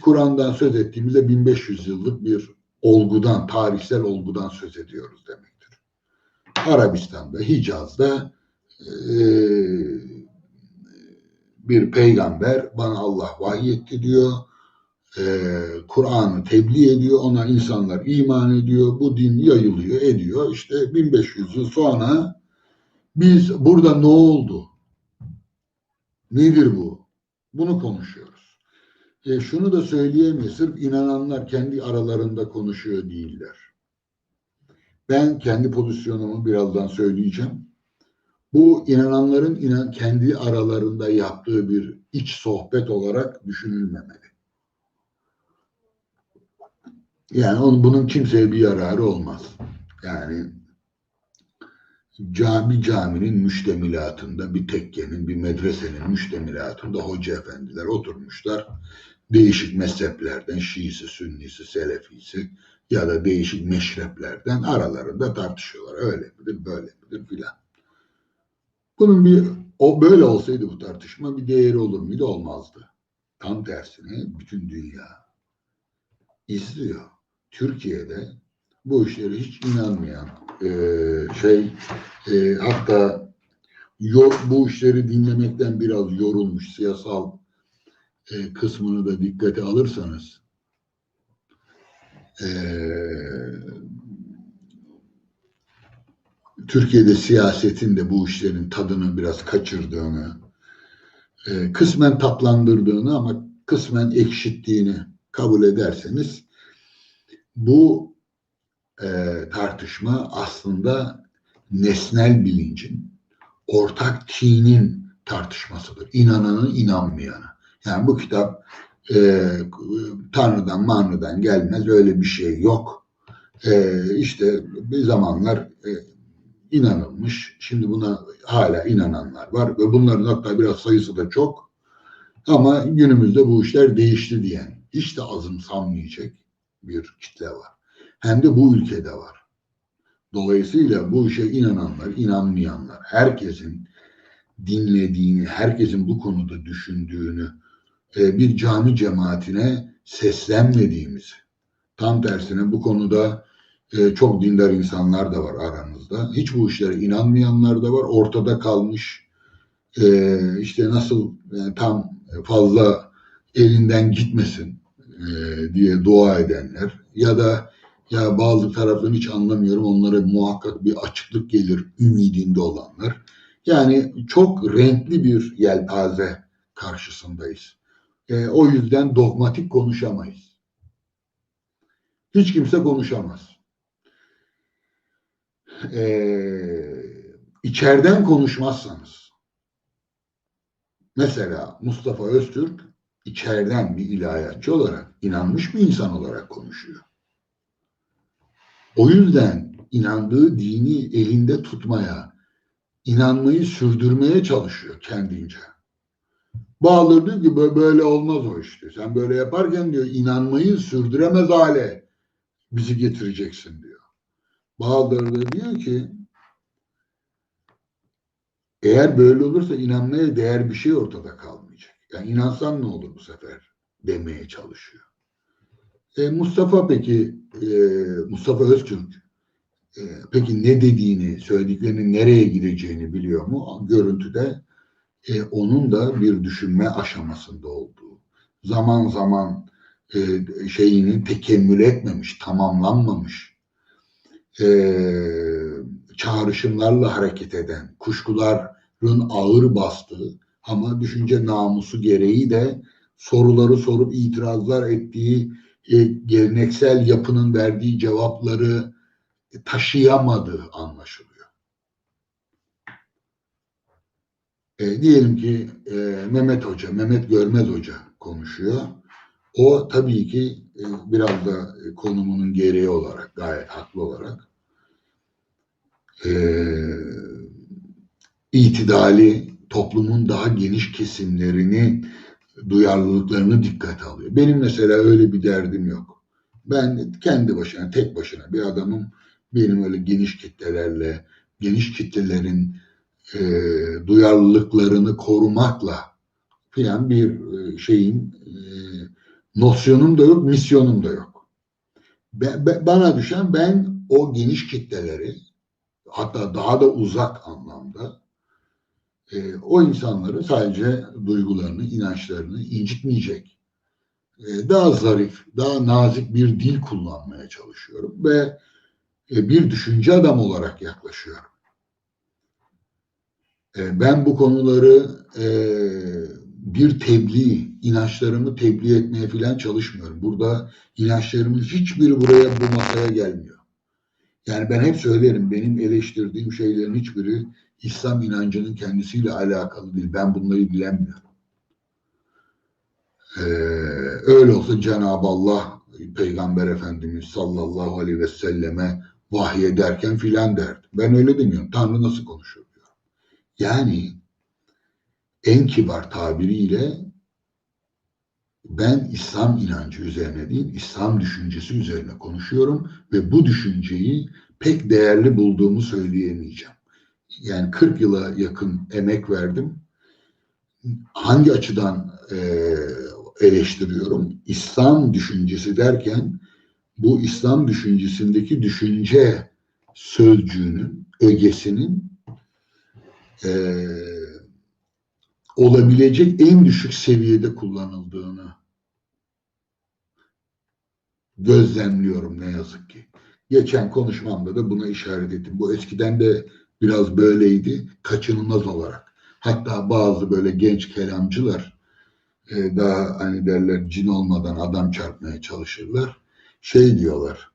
Kur'an'dan söz ettiğimizde 1500 yıllık bir olgudan, tarihsel olgudan söz ediyoruz demektir. Arabistan'da, Hicaz'da eee, bir peygamber bana Allah vahyetti diyor. Eee, Kur'an'ı tebliğ ediyor. Ona insanlar iman ediyor. Bu din yayılıyor, ediyor. İşte 1500 yıl sonra biz burada ne oldu? Nedir bu? Bunu konuşuyoruz. E, şunu da söyleyemeyiz. Sırf inananlar kendi aralarında konuşuyor değiller. Ben kendi pozisyonumu birazdan söyleyeceğim. Bu inananların inan, kendi aralarında yaptığı bir iç sohbet olarak düşünülmemeli. Yani onun, bunun kimseye bir yararı olmaz. Yani cami caminin müştemilatında bir tekkenin, bir medresenin müştemilatında hoca efendiler oturmuşlar. Değişik mezheplerden Şiisi, Sünnisi, Selefisi ya da değişik meşreplerden aralarında tartışıyorlar. Öyle midir, böyle midir filan. Bunun bir o böyle olsaydı bu tartışma bir değeri olur muydu? Olmazdı. Tam tersine bütün dünya izliyor. Türkiye'de bu işlere hiç inanmayan eee, şey eee, hatta yo- bu işleri dinlemekten biraz yorulmuş siyasal eee, kısmını da dikkate alırsanız eee, Türkiye'de siyasetin de bu işlerin tadını biraz kaçırdığını, eee, kısmen tatlandırdığını ama kısmen ekşittiğini kabul ederseniz bu eee, tartışma aslında nesnel bilincin, ortak tinin tartışmasıdır. İnananın inanmayanı. Yani bu kitap eee, Tanrı'dan Manrı'dan gelmez öyle bir şey yok. Eee işte bir zamanlar e, inanılmış. Şimdi buna hala inananlar var ve bunların hatta biraz sayısı da çok. Ama günümüzde bu işler değişti diyen hiç de azımsanmayacak bir kitle var. Hem de bu ülkede var. Dolayısıyla bu işe inananlar, inanmayanlar, herkesin dinlediğini, herkesin bu konuda düşündüğünü, e, bir cami cemaatine seslenmediğimizi, tam tersine bu konuda e, çok dindar insanlar da var aramızda. Hiç bu işlere inanmayanlar da var. Ortada kalmış e, işte nasıl tam fazla elinden gitmesin diye dua edenler ya da ya bazı taraftan hiç anlamıyorum onlara muhakkak bir açıklık gelir ümidinde olanlar. Yani çok renkli bir yelpaze karşısındayız. E, o yüzden dogmatik konuşamayız. Hiç kimse konuşamaz. E, içeriden konuşmazsanız mesela Mustafa Öztürk içeriden bir ilahiyatçı olarak inanmış bir insan olarak konuşuyor. O yüzden inandığı dini elinde tutmaya, inanmayı sürdürmeye çalışıyor kendince. Bazıları diyor ki "Bö- böyle olmaz o işte. Sen böyle yaparken diyor inanmayı sürdüremez hale bizi getireceksin diyor. Bazıları da diyor ki eğer böyle olursa inanmaya değer bir şey ortada kalmayacak. Yani inansan ne olur bu sefer demeye çalışıyor. E, Mustafa peki e, Mustafa Öztürk e, peki ne dediğini, söylediklerinin nereye gideceğini biliyor mu? Görüntüde e, onun da bir düşünme aşamasında olduğu, zaman zaman e, şeyini tekemmül etmemiş, tamamlanmamış, e, çağrışımlarla hareket eden, kuşkuların ağır bastığı ama düşünce namusu gereği de soruları sorup itirazlar ettiği e, geleneksel yapının verdiği cevapları taşıyamadığı anlaşılıyor. E, diyelim ki e, Mehmet Hoca, Mehmet Görmez Hoca konuşuyor. O tabii ki e, biraz da konumunun gereği olarak, gayet haklı olarak e, itidali toplumun daha geniş kesimlerini duyarlılıklarını dikkate alıyor. Benim mesela öyle bir derdim yok. Ben kendi başına, tek başına bir adamım. Benim öyle geniş kitlelerle, geniş kitlelerin e, duyarlılıklarını korumakla filan bir e, şeyin e, Nosyonum da yok, misyonum da yok. Be- be- bana düşen ben o geniş kitleleri hatta daha da uzak anlamda e, o insanları sadece duygularını, inançlarını incitmeyecek, e, daha zarif, daha nazik bir dil kullanmaya çalışıyorum ve e, bir düşünce adam olarak yaklaşıyorum. E, ben bu konuları e, bir tebliğ, inançlarımı tebliğ etmeye falan çalışmıyorum. Burada inançlarımın hiçbiri buraya bu masaya gelmiyor. Yani ben hep söylerim benim eleştirdiğim şeylerin hiçbiri İslam inancının kendisiyle alakalı değil. Ben bunları bilemiyorum. Ee, öyle olsa Cenab-ı Allah Peygamber Efendimiz sallallahu aleyhi ve selleme vahyederken filan derdi. Ben öyle demiyorum. Tanrı nasıl konuşuyor diyor. Yani en kibar tabiriyle ben İslam inancı üzerine değil, İslam düşüncesi üzerine konuşuyorum ve bu düşünceyi pek değerli bulduğumu söyleyemeyeceğim. Yani 40 yıla yakın emek verdim. Hangi açıdan e, eleştiriyorum? İslam düşüncesi derken bu İslam düşüncesindeki düşünce sözcüğünün, ögesinin e, olabilecek en düşük seviyede kullanıldığını gözlemliyorum ne yazık ki. Geçen konuşmamda da buna işaret ettim. Bu eskiden de biraz böyleydi, kaçınılmaz olarak. Hatta bazı böyle genç kelamcılar e, daha hani derler cin olmadan adam çarpmaya çalışırlar. Şey diyorlar,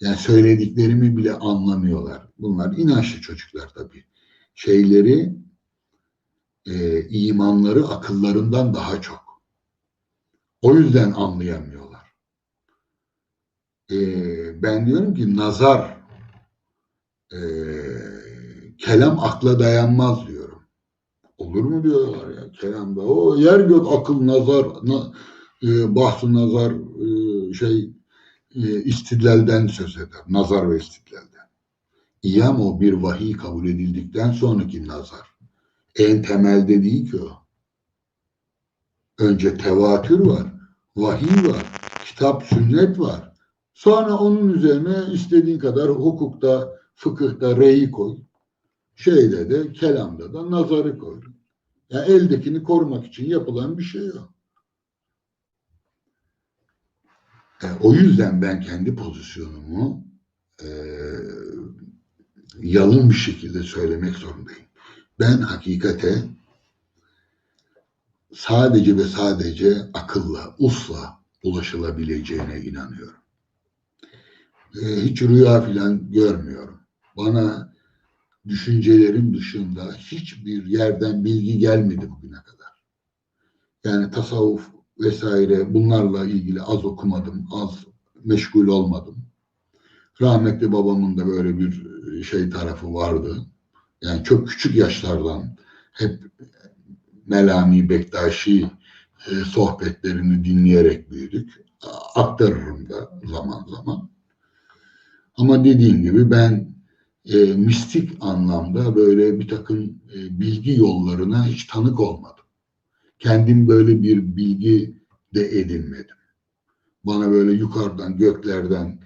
yani söylediklerimi bile anlamıyorlar. Bunlar inançlı çocuklar tabii. Şeyleri e, imanları akıllarından daha çok. O yüzden anlayamıyorlar. E, ben diyorum ki nazar e, kelam akla dayanmaz diyorum. Olur mu diyorlar ya kelamda. O yer gök akıl nazar na, e, bahsu nazar e, şey e, istidlalden söz eder. Nazar ve istidlalden. İyi ama o bir vahiy kabul edildikten sonraki nazar en temelde değil ki o. Önce tevatür var, vahiy var, kitap, sünnet var. Sonra onun üzerine istediğin kadar hukukta, fıkıhta reyi koy. Şeyde de, kelamda da nazarı koy. Yani eldekini korumak için yapılan bir şey o. E, o yüzden ben kendi pozisyonumu e, yalın bir şekilde söylemek zorundayım. Ben hakikate sadece ve sadece akılla, usla ulaşılabileceğine inanıyorum. Ee, hiç rüya filan görmüyorum. Bana düşüncelerim dışında hiçbir yerden bilgi gelmedi bugüne kadar. Yani tasavvuf vesaire bunlarla ilgili az okumadım, az meşgul olmadım. Rahmetli babamın da böyle bir şey tarafı vardı yani çok küçük yaşlardan hep Melami Bektaşi e, sohbetlerini dinleyerek büyüdük. Aktarırım da zaman zaman. Ama dediğim gibi ben e, mistik anlamda böyle bir takım e, bilgi yollarına hiç tanık olmadım. Kendim böyle bir bilgi de edinmedim. Bana böyle yukarıdan, göklerden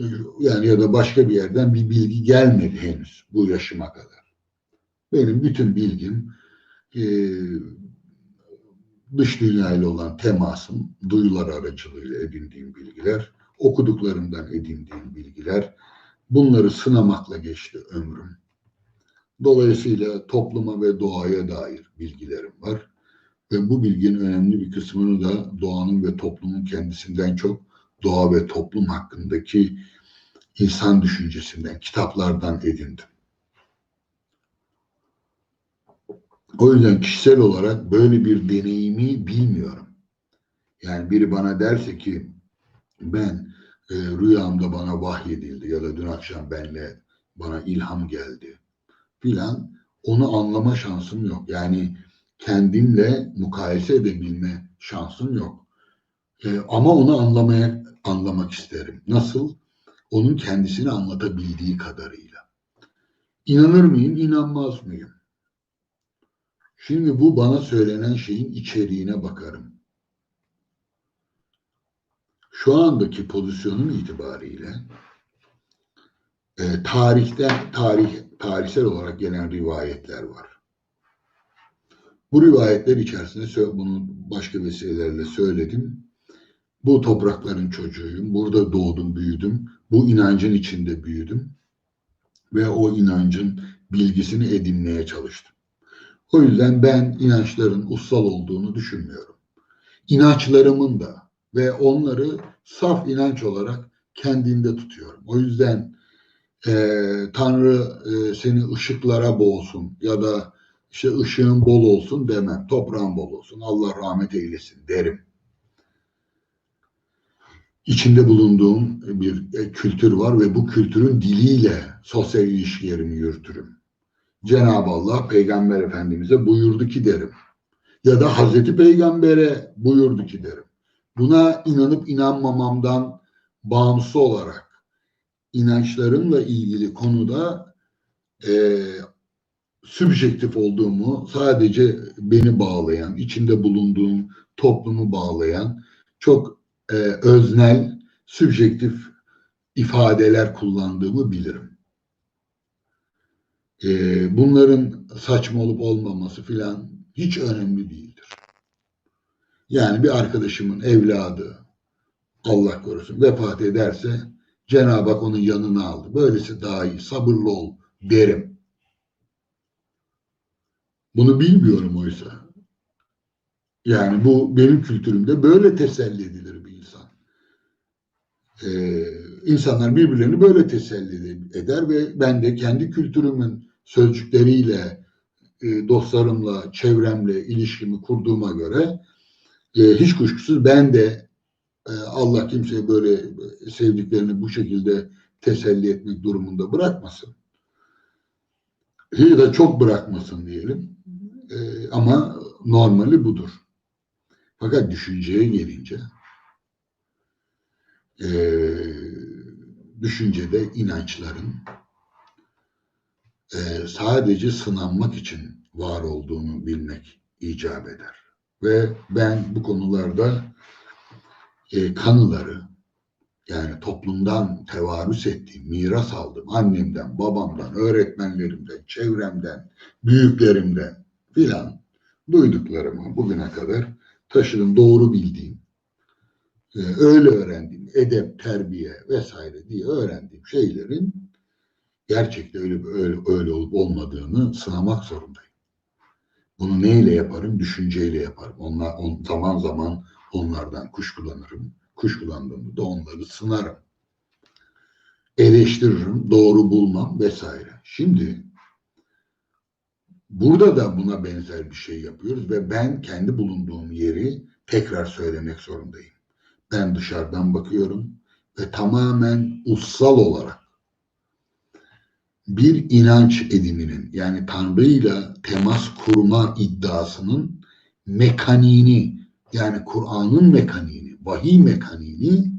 e, yani ya da başka bir yerden bir bilgi gelmedi henüz bu yaşıma kadar. Benim bütün bilgim e, dış dünyayla olan temasım, duyular aracılığıyla edindiğim bilgiler, okuduklarımdan edindiğim bilgiler, bunları sınamakla geçti ömrüm. Dolayısıyla topluma ve doğaya dair bilgilerim var. Ve bu bilginin önemli bir kısmını da doğanın ve toplumun kendisinden çok doğa ve toplum hakkındaki insan düşüncesinden, kitaplardan edindim. O yüzden kişisel olarak böyle bir deneyimi bilmiyorum. Yani biri bana derse ki ben e, rüyamda bana vahyedildi ya da dün akşam benle bana ilham geldi filan onu anlama şansım yok. Yani kendimle mukayese edebilme şansım yok. E, ama onu anlamaya anlamak isterim. Nasıl? Onun kendisini anlatabildiği kadarıyla. İnanır mıyım, inanmaz mıyım? Şimdi bu bana söylenen şeyin içeriğine bakarım. şu andaki pozisyonum itibariyle e, tarihten tarih tarihsel olarak gelen rivayetler var. Bu rivayetler içerisinde bunu başka vesilelerle söyledim. Bu toprakların çocuğuyum. Burada doğdum, büyüdüm. Bu inancın içinde büyüdüm. Ve o inancın bilgisini edinmeye çalıştım. O yüzden ben inançların ussal olduğunu düşünmüyorum. İnançlarımın da ve onları saf inanç olarak kendinde tutuyorum. O yüzden e, Tanrı e, seni ışıklara boğsun ya da işte ışığın bol olsun demem. Toprağın bol olsun. Allah rahmet eylesin derim. İçinde bulunduğum bir e, kültür var ve bu kültürün diliyle sosyal ilişkilerimi yürütürüm. Cenab-ı Allah Peygamber Efendimiz'e buyurdu ki derim. Ya da Hazreti Peygamber'e buyurdu ki derim. Buna inanıp inanmamamdan bağımsız olarak inançlarımla ilgili konuda e, sübjektif olduğumu sadece beni bağlayan, içinde bulunduğum toplumu bağlayan çok e, öznel, sübjektif ifadeler kullandığımı bilirim. E, bunların saçma olup olmaması filan hiç önemli değildir. Yani bir arkadaşımın evladı Allah korusun vefat ederse Cenab-ı Hak onun yanına aldı. Böylesi daha iyi, sabırlı ol derim. Bunu bilmiyorum oysa. Yani bu benim kültürümde böyle teselli edilir bir insan. Ee, insanlar birbirlerini böyle teselli eder ve ben de kendi kültürümün sözcükleriyle, e, dostlarımla, çevremle ilişkimi kurduğuma göre e, hiç kuşkusuz ben de e, Allah kimseye böyle sevdiklerini bu şekilde teselli etmek durumunda bırakmasın. Ya da çok bırakmasın diyelim. Ama normali budur. Fakat düşünceye gelince e, düşüncede inançların e, sadece sınanmak için var olduğunu bilmek icap eder. Ve ben bu konularda e, kanıları yani toplumdan tevarüs ettiğim, miras aldım annemden, babamdan, öğretmenlerimden, çevremden, büyüklerimden filan duyduklarımı bugüne kadar taşıdım, doğru bildiğim, e, öyle öğrendiğim, edep, terbiye vesaire diye öğrendiğim şeylerin gerçekten öyle öyle, öyle olup olmadığını sınamak zorundayım. Bunu neyle yaparım? Düşünceyle yaparım. Onlar on, zaman zaman onlardan kuşkulanırım. Kuşkulandığımda da onları sınarım. Eleştiririm, doğru bulmam vesaire. Şimdi burada da buna benzer bir şey yapıyoruz ve ben kendi bulunduğum yeri tekrar söylemek zorundayım. Ben dışarıdan bakıyorum ve tamamen ussal olarak bir inanç ediminin yani Tanrı'yla temas kurma iddiasının mekaniğini yani Kur'an'ın mekaniğini, vahiy mekaniğini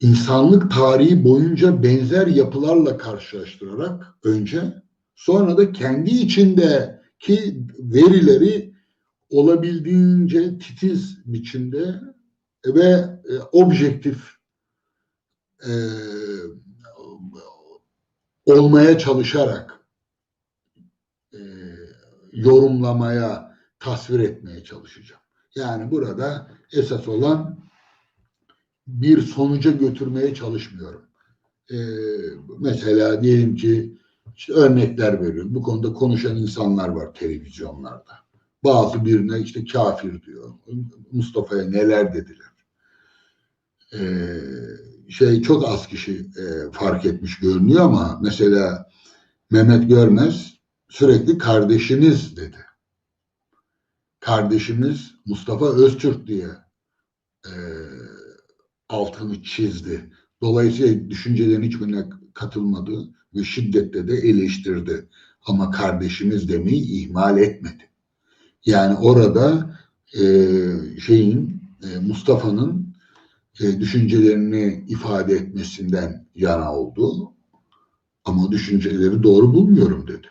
insanlık tarihi boyunca benzer yapılarla karşılaştırarak önce sonra da kendi içindeki verileri olabildiğince titiz biçimde ve e, objektif e, olmaya çalışarak e, yorumlamaya, tasvir etmeye çalışacağım. Yani burada esas olan bir sonuca götürmeye çalışmıyorum. E, mesela diyelim ki işte örnekler veriyorum. Bu konuda konuşan insanlar var televizyonlarda. Bazı birine işte kafir diyor. Mustafa'ya neler dediler. Ee, şey çok az kişi e, fark etmiş görünüyor ama mesela Mehmet Görmez sürekli kardeşimiz dedi. Kardeşimiz Mustafa Öztürk diye e, altını çizdi. Dolayısıyla düşüncelerin hiçbirine katılmadı ve şiddetle de eleştirdi. Ama kardeşimiz demeyi ihmal etmedi. Yani orada e, şeyin e, Mustafa'nın e, düşüncelerini ifade etmesinden yana oldu. Ama düşünceleri doğru bulmuyorum dedi.